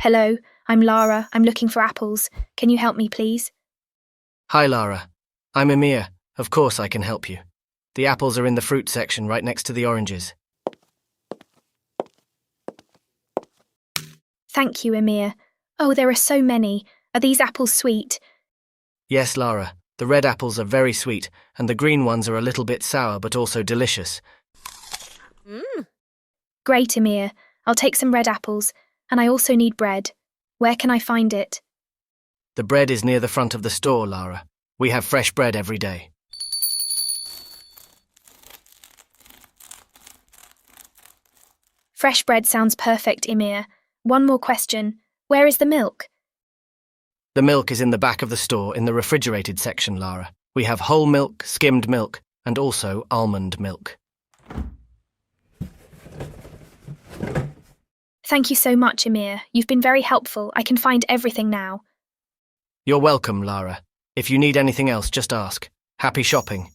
Hello, I'm Lara. I'm looking for apples. Can you help me, please? Hi, Lara. I'm Emir. Of course I can help you. The apples are in the fruit section right next to the oranges. Thank you, Emir. Oh, there are so many. Are these apples sweet? Yes, Lara. The red apples are very sweet, and the green ones are a little bit sour but also delicious. Mmm. Great, Emir. I'll take some red apples. And I also need bread. Where can I find it? The bread is near the front of the store, Lara. We have fresh bread every day. Fresh bread sounds perfect, Emir. One more question. Where is the milk? The milk is in the back of the store in the refrigerated section, Lara. We have whole milk, skimmed milk, and also almond milk. Thank you so much, Emir. You've been very helpful. I can find everything now. You're welcome, Lara. If you need anything else, just ask. Happy shopping.